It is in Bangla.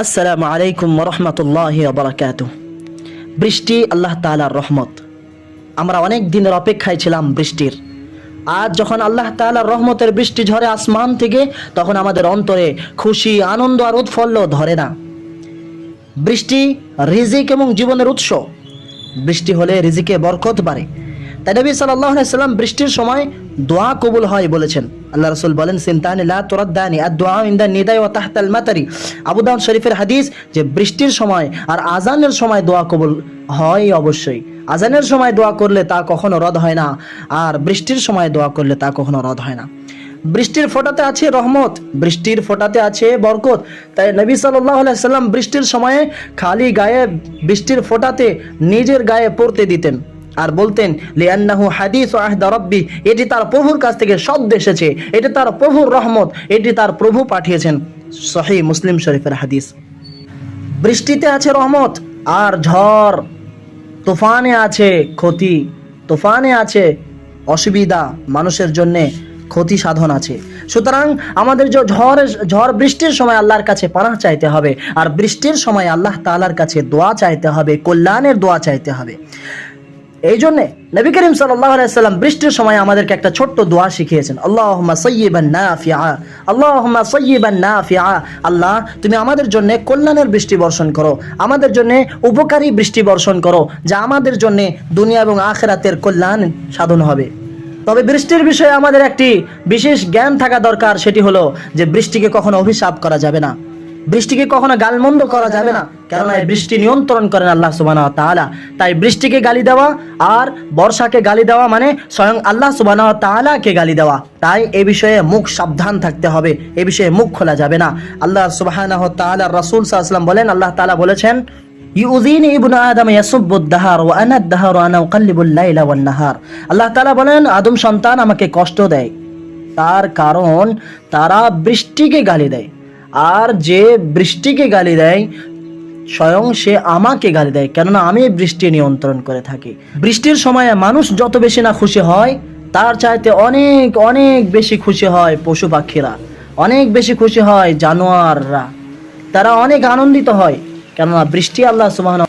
আসসালামু আলাইকুম রহমতুল্লাহ বারাকাতু বৃষ্টি আল্লাহ তালার রহমত। আমরা অনেক দিনের অপেক্ষায় ছিলাম বৃষ্টির। আজ যখন আল্লাহ তালার রহমতের বৃষ্টি ঝরে আসমান থেকে, তখন আমাদের অন্তরে খুশি, আনন্দ আর উৎফল্ল ধরে না। বৃষ্টি রিজিক এবং জীবনের উৎস। বৃষ্টি হলে রিজিকে বরকত বাড়ে। তাই নবী সাল্লাহ সাল্লাম বৃষ্টির সময় দোয়া কবুল হয় বলেছেন। আল্লাহ রসুল বলেন, সিনতানি তুরাদ্দানি আর দোয়া ইন্দা শরীফের হাদিস যে বৃষ্টির সময় আর আজানের সময় দোয়া কবুল হয় অবশ্যই। আজানের সময় দোয়া করলে তা কখনো রদ হয় না, আর বৃষ্টির সময় দোয়া করলে তা কখনো রদ হয় না। বৃষ্টির ফোঁটাতে আছে রহমত, বৃষ্টির ফোঁটাতে আছে বরকত। তাই নবী সাল্লাম বৃষ্টির সময়ে খালি গায়ে বৃষ্টির ফোঁটাতে নিজের গায়ে পড়তে দিতেন। আর বলতেন লিয়ান্নাহু হাদিস আহদা রব্বি এটি তার প্রভুর কাছ থেকে শব্দ এসেছে। এটি তার প্রভুর রহমত। এটি তার প্রভু পাঠিয়েছেন সহি মুসলিম শরীফের হাদিস। বৃষ্টিতে আছে রহমত, আর ঝড়, তুফানে আছে ক্ষতি। তুফানে আছে অসুবিধা, মানুষের জন্যে ক্ষতি সাধন আছে। সুতরাং আমাদের যে ঝড় ঝড় বৃষ্টির সময় আল্লাহর কাছে পানাহ চাইতে হবে, আর বৃষ্টির সময় আল্লাহ তাআলার কাছে দোয়া চাইতে হবে, কল্যাণের দোয়া চাইতে হবে। এই জন্যে নবী করিম সাল্লাহ সাল্লাম বৃষ্টির সময় আমাদেরকে একটা ছোট্ট দোয়া শিখিয়েছেন আল্লাহ সৈয়বান নাফিয়া আল্লাহ সৈয়বান নাফিয়া আল্লাহ তুমি আমাদের জন্য কল্যাণের বৃষ্টি বর্ষণ করো, আমাদের জন্য উপকারী বৃষ্টি বর্ষণ করো, যা আমাদের জন্য দুনিয়া এবং আখেরাতের কল্যাণ সাধন হবে। তবে বৃষ্টির বিষয়ে আমাদের একটি বিশেষ জ্ঞান থাকা দরকার, সেটি হলো যে বৃষ্টিকে কখনো অভিশাপ করা যাবে না। বৃষ্টিকে কখনো গালমন্দ করা যাবে না। কেননা এই বৃষ্টি নিয়ন্ত্রণ করেন আল্লাহ সুবাহ তাআলা। তাই বৃষ্টিকে গালি দেওয়া আর বর্ষাকে গালি দেওয়া মানে স্বয়ং আল্লাহ সুবাহ তাআলাকে গালি দেওয়া। তাই এ বিষয়ে মুখ সাবধান থাকতে হবে। এ বিষয়ে মুখ খোলা যাবে না। আল্লাহ সুবাহ তাআলা রসুল সাল্লাল্লাহু বলেন, আল্লাহ তালা বলেছেন, ইউযিনি ইবনু আদম ইয়াসুব্বুদ দাহার ওয়া আনা দাহার আনা নাহার। আল্লাহ তাআলা বলেন, আদম সন্তান আমাকে কষ্ট দেয়। তার কারণ তারা বৃষ্টিকে গালি দেয়। আর যে বৃষ্টিকে গালি দেয়, স্বয়ং সে আমাকে গালি দেয়। কেননা আমি বৃষ্টি নিয়ন্ত্রণ করে থাকি। বৃষ্টির সময়ে মানুষ যত বেশি না খুশি হয়, তার চাইতে অনেক অনেক বেশি খুশি হয় পশু পাখিরা। অনেক বেশি খুশি হয় জানোয়াররা। তারা অনেক আনন্দিত হয়। কেননা বৃষ্টি আল্লাহ সুবহানাহু